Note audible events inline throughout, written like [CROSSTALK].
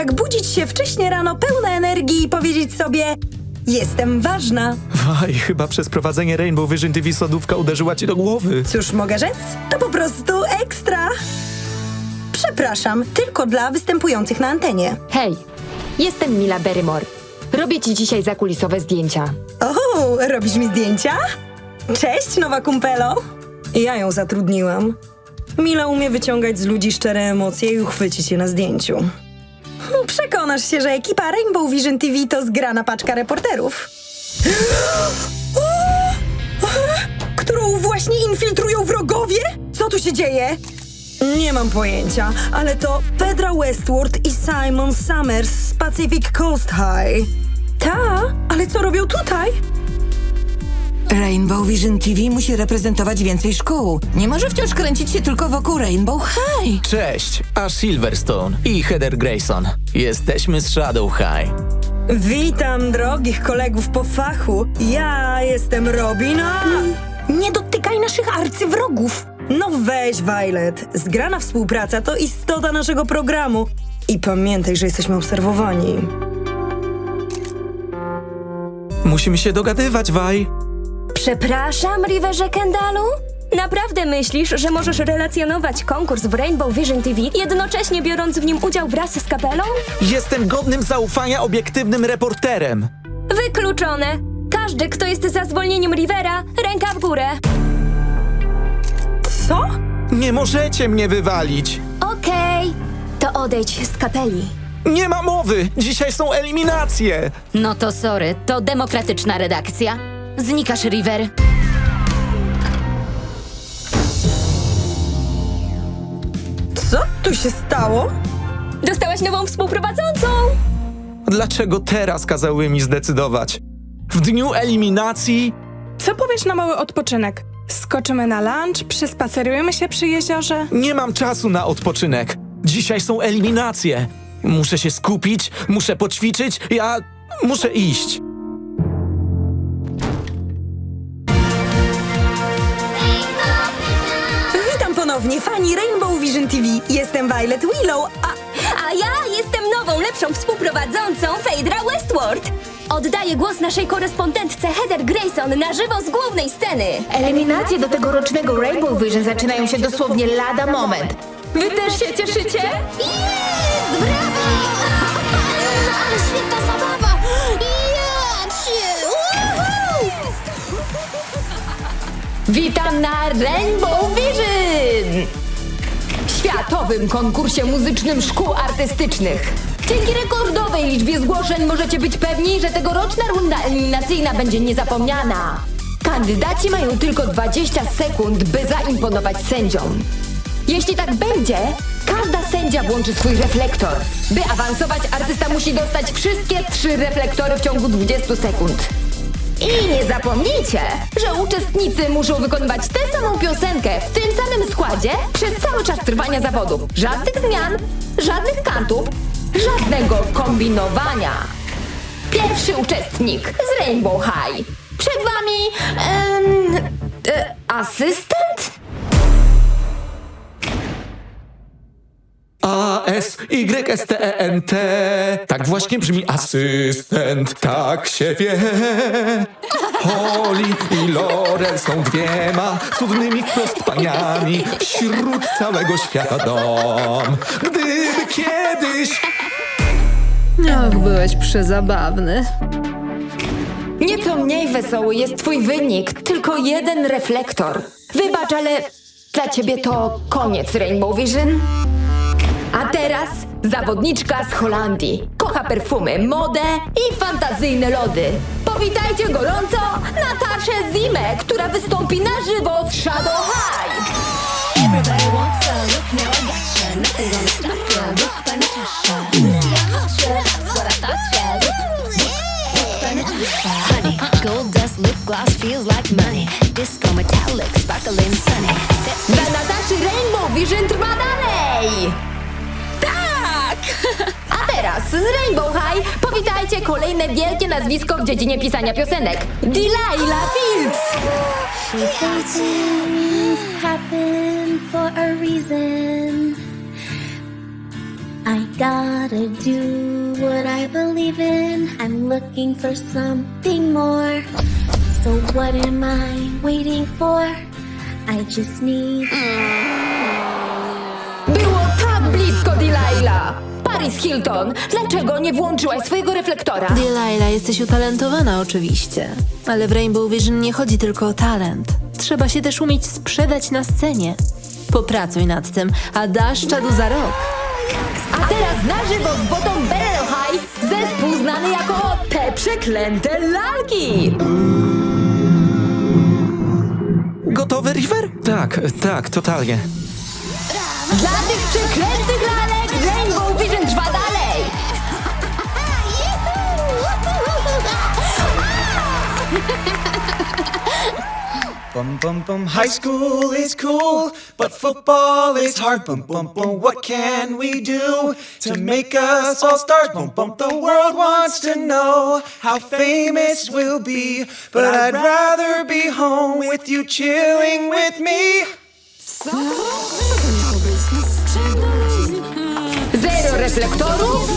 jak budzić się wcześnie rano pełna energii i powiedzieć sobie Jestem ważna. Waj, chyba przez prowadzenie Rainbow Vision TV sodówka uderzyła ci do głowy. Cóż mogę rzec? To po prostu ekstra. Przepraszam, tylko dla występujących na antenie. Hej, jestem Mila Barrymore. Robię ci dzisiaj zakulisowe zdjęcia. O, robisz mi zdjęcia? Cześć, nowa kumpelo. Ja ją zatrudniłam. Mila umie wyciągać z ludzi szczere emocje i uchwycić je na zdjęciu. Przekonasz się, że ekipa Rainbow Vision TV to zgrana paczka reporterów. [GASPS] Którą właśnie infiltrują wrogowie? Co tu się dzieje? Nie mam pojęcia, ale to Pedra Westward i Simon Summers z Pacific Coast High. Ta? Ale co robią tutaj? Rainbow Vision TV musi reprezentować więcej szkół. Nie może wciąż kręcić się tylko wokół Rainbow High. Cześć, aż Silverstone i Heather Grayson. Jesteśmy z Shadow High. Witam drogich kolegów po fachu. Ja jestem Robina. Nie dotykaj naszych arcywrogów. No weź, Violet. Zgrana współpraca to istota naszego programu. I pamiętaj, że jesteśmy obserwowani. Musimy się dogadywać, Waj. Przepraszam, Riverze Kendalu? Naprawdę myślisz, że możesz relacjonować konkurs w Rainbow Vision TV, jednocześnie biorąc w nim udział wraz z kapelą? Jestem godnym zaufania obiektywnym reporterem. Wykluczone! Każdy, kto jest za zwolnieniem Rivera, ręka w górę. Co? Nie możecie mnie wywalić. Okej, to odejdź z kapeli. Nie ma mowy! Dzisiaj są eliminacje! No to sorry, to demokratyczna redakcja. Znikasz, River. Co tu się stało? Dostałaś nową współprowadzącą! Dlaczego teraz kazały mi zdecydować? W dniu eliminacji? Co powiesz na mały odpoczynek? Skoczymy na lunch, przespacerujemy się przy jeziorze? Nie mam czasu na odpoczynek. Dzisiaj są eliminacje. Muszę się skupić, muszę poćwiczyć, ja muszę iść. Ponownie, fani Rainbow Vision TV. Jestem Violet Willow, a A ja jestem nową, lepszą współprowadzącą Phaedra Westward. Oddaję głos naszej korespondentce Heather Grayson na żywo z głównej sceny. Eliminacje do tegorocznego Rainbow Vision zaczynają się dosłownie lada moment. Wy też się cieszycie? Jest! Brawo! [LAUGHS] Ale Witam na Rainbow Vision! Światowym konkursie muzycznym szkół artystycznych. Dzięki rekordowej liczbie zgłoszeń możecie być pewni, że tegoroczna runda eliminacyjna będzie niezapomniana. Kandydaci mają tylko 20 sekund, by zaimponować sędziom. Jeśli tak będzie, każda sędzia włączy swój reflektor. By awansować, artysta musi dostać wszystkie trzy reflektory w ciągu 20 sekund. I nie zapomnijcie, że uczestnicy muszą wykonywać tę samą piosenkę w tym samym składzie przez cały czas trwania zawodu. Żadnych zmian, żadnych kantów, żadnego kombinowania. Pierwszy uczestnik z Rainbow High. Przed wami em, e, asystent? A-S-Y-S-T-E-N-T Tak właśnie brzmi asystent, tak się wie Holly i Laurel są dwiema cudnymi wprost paniami Wśród całego świata dom Gdyby kiedyś Och, byłeś przezabawny. Nieco mniej wesoły jest twój wynik, tylko jeden reflektor. Wybacz, ale dla ciebie to koniec Rainbow Vision. A teraz zawodniczka z Holandii. Kocha perfumy, modę i fantazyjne lody. Powitajcie gorąco Nataszę Zimę, która wystąpi na żywo z Shadow High. Honey, gold dust lip gloss feels like money. Disco metallic, sparkling teraz z Rainbow High powitajcie kolejne wielkie nazwisko w dziedzinie pisania piosenek. Delilah Fields! She said things happen for a reason. I gotta do what I believe in. I'm looking for something more. So what am I waiting for? I just need. Mm. Paris Hilton, dlaczego nie włączyłaś swojego reflektora? Delilah, jesteś utalentowana oczywiście, ale w Rainbow Vision nie chodzi tylko o talent. Trzeba się też umieć sprzedać na scenie. Popracuj nad tym, a dasz czadu za rok. A teraz na żywo z Bottom Barrel High zespół znany jako Te Przeklęte Lalki! Gotowy, River? Tak, tak, totalnie. Dla tych przeklętych Bum bum bum. High school is cool, but football is hard. Bum bum bum. What can we do to make us all stars? Bum bum. The world wants to know how famous we'll be, but I'd rather be home with you, chilling with me. Zero reflektorów?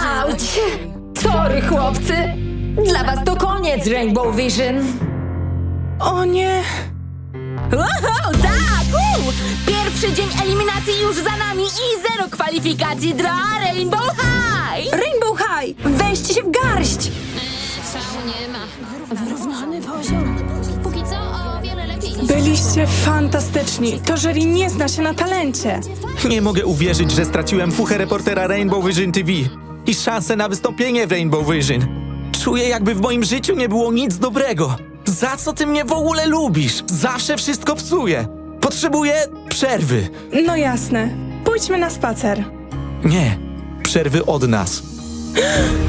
Auć! Sorry, chłopcy! Dla was to koniec Rainbow Vision! O nie! Wow, tak! uu! Pierwszy dzień eliminacji już za nami i zero kwalifikacji dla Rainbow High! Rainbow High! Weźcie się w garść! Póki co o wiele lepiej niż Byliście fantastyczni. To jury nie zna się na talencie. Nie mogę uwierzyć, że straciłem fuchę reportera Rainbow Vision TV i szansę na wystąpienie w Rainbow Vision. Czuję, jakby w moim życiu nie było nic dobrego. Za co ty mnie w ogóle lubisz? Zawsze wszystko psuję. Potrzebuję przerwy. No jasne. Pójdźmy na spacer. Nie, przerwy od nas. [GASPS]